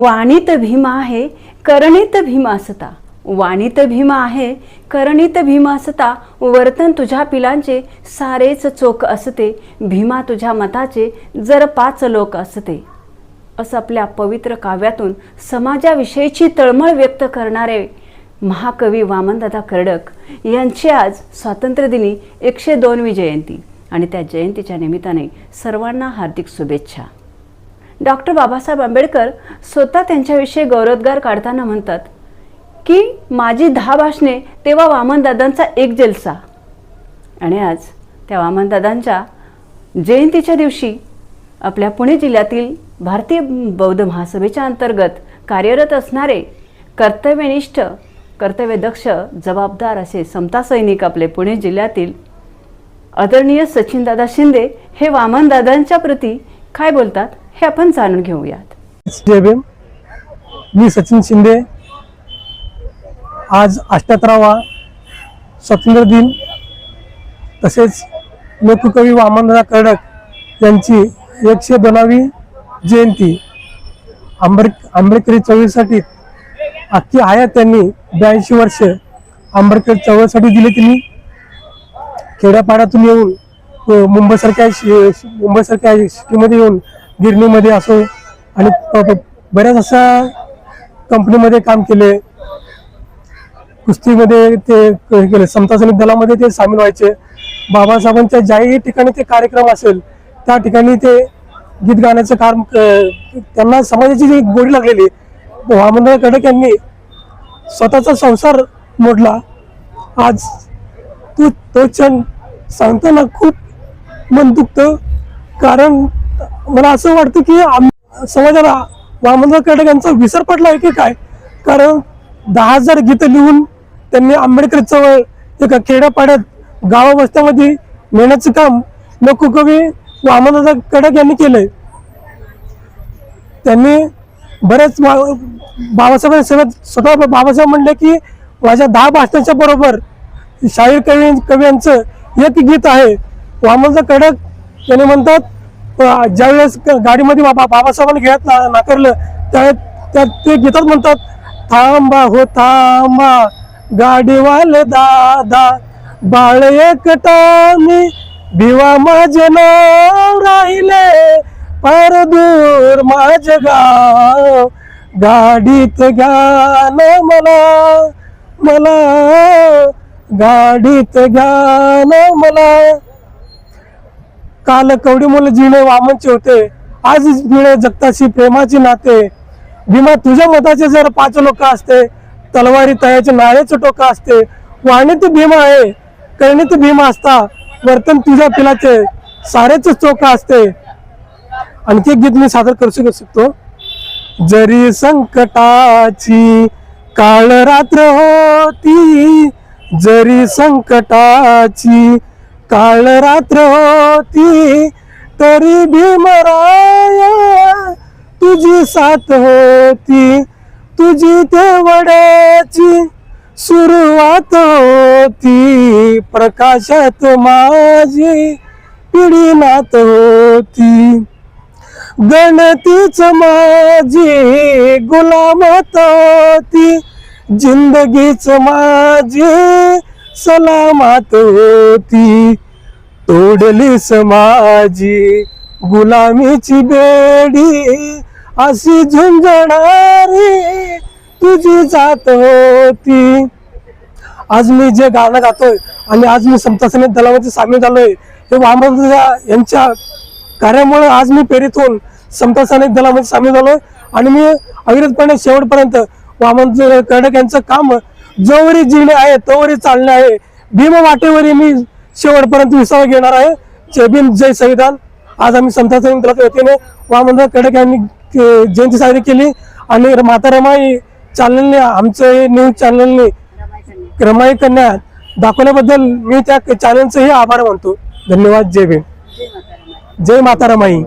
वाणित भीमा आहे करणित भीमासता वाणित भीमा आहे करणित भीमासता वर्तन तुझ्या पिलांचे सारेच चोख असते. भीमा तुझ्या मताचे जर पाच लोक असते. असं आपल्या पवित्र काव्यातून समाजाविषयीची तळमळ व्यक्त करणारे महाकवी वामनदादा कर्डक यांची आज स्वातंत्र्यदिनी एकशे दोनवी जयंती. आणि त्या जयंतीच्या निमित्ताने सर्वांना हार्दिक शुभेच्छा. डॉक्टर बाबासाहेब आंबेडकर स्वतः त्यांच्याविषयी गौरवोद्गार काढताना म्हणतात की माझी दहा भाषणे तेव्हा वामनदादांचा एक जलसा. आणि आज त्या वामनदादांच्या जयंतीच्या दिवशी आपल्या पुणे जिल्ह्यातील भारतीय बौद्ध महासभेच्या अंतर्गत कार्यरत असणारे कर्तव्यनिष्ठ कर्तव्यदक्ष जबाबदार असे समता सैनिक आपले पुणे जिल्ह्यातील आदरणीय सचिनदादा शिंदे हे वामनदादांच्या प्रती काय बोलतात? हे आपण जाणून घेऊयात. मी सचिन शिंदे. आज अष्ट्याहत्तरावा स्वातंत्र्य दिन. तसेच लोककवी वामनदादा कर्डक यांची एकशे दोनावी जयंती. आंबेड आंबेडकरी चळवळीसाठी अख्खी आयात त्यांनी ब्याऐंशी वर्ष आंबेडकर चळवळीसाठी दिले त्यांनी खेड्यापाड्यातून येऊन मुंबईसारख्या मुंबईसारख्या सिटीमध्ये येऊन गिरणीमध्ये असो आणि बऱ्याच अशा कंपनीमध्ये काम केले. कुस्तीमध्ये ते हे केले. समता सैनिक दलामध्ये ते सामील व्हायचे. बाबासाहेबांच्या ज्याही ठिकाणी ते कार्यक्रम असेल त्या ठिकाणी ते गीत गाण्याचं काम त्यांना समाजाची जी गोडी लागलेली वामनराव कडक यांनी स्वतःचा संसार मोडला. आज तू तो क्षण सांगताना खूप मन दुखतं. कारण मला असं वाटतं की आम समाजाला वामनराव कर्डक यांचा विसर पडला आहे की काय? कारण दहा हजार गीतं लिहून त्यांनी आंबेडकर चळवळ एका खेड्यापाड्यात गावावस्त्यामध्ये नेण्याचं काम लोककवी वामनराव कडक यांनी केलंय. त्यांनी बरेच वा- बाबासाहेब सेवेत स्वतः बाबासाहेब म्हणले की माझ्या दहा भाषणाच्या बरोबर शाहीर कवी कवींचं एक गीत आहे. वामनराव कडक यांनी म्हणतात ज्यावेळेस गाडीमध्ये बाबा बाबासाहेबांनी घेत नाकारलं त्यावेळेस त्या ते गीतात म्हणतात थांबा हो थांबा गाडीवाले दादा बाळ एकटा मी भिवा माझे नाव राहिले फार दूर माझ गाव गाडीत घ्या ना मला मला गाडीत घ्या ना मला. काल कवडी मुलं जिणे वामनचे होते आज जिणे जगताशी प्रेमाची नाते. भीमा तुझ्या मताचे जर पाच लोक असते तलवारी तयाचे नाळेचे टोक असते वाणीत भीमा आहे करणीत भीमा असता वर्तन तुझ्या पिलाचे सारेच चोख असते. आणखी एक गीत मी सादर करू शकू शकतो. जरी संकटाची काळ रात्र होती जरी संकटाची काळ रात्र होती तरी भीमराया तुझी साथ होती तुझी तेवड्याची सुरुवात होती. प्रकाशात माझी पिढी नात होती. गणतीच माझी गुलामत होती. जिंदगीच माझी सलामत होती. तोडली समाजी गुलामीची बेडी. अशी झुंजणारी तुझी जात होती. आज मी जे गाणं गातोय आणि आज मी समता दलामध्ये सामील झालोय हे वामनदादा यांच्या कार्यामुळे आज मी प्रेरित होऊन समता सैनिक दलामध्ये सामील झालोय. आणि मी अविरतपणे शेवटपर्यंत वामन कर्णक यांचं काम जोवरी जिणे आहे तोवरी चालणे आहे. भीम वाटेवरी मी शेवटपर्यंत विसावा घेणार आहे. जय भीम जय संविधान. आज आम्ही समता मित्राच्या वतीने वामनराव कडक यांनी जयंती साजरी केली आणि माता रमाई चॅनलने आमचं हे न्यूज चॅनलने रमाई कन्या दाखवल्याबद्दल मी त्या चॅनलचेही आभार मानतो. धन्यवाद जय भीम. जय माता रमाई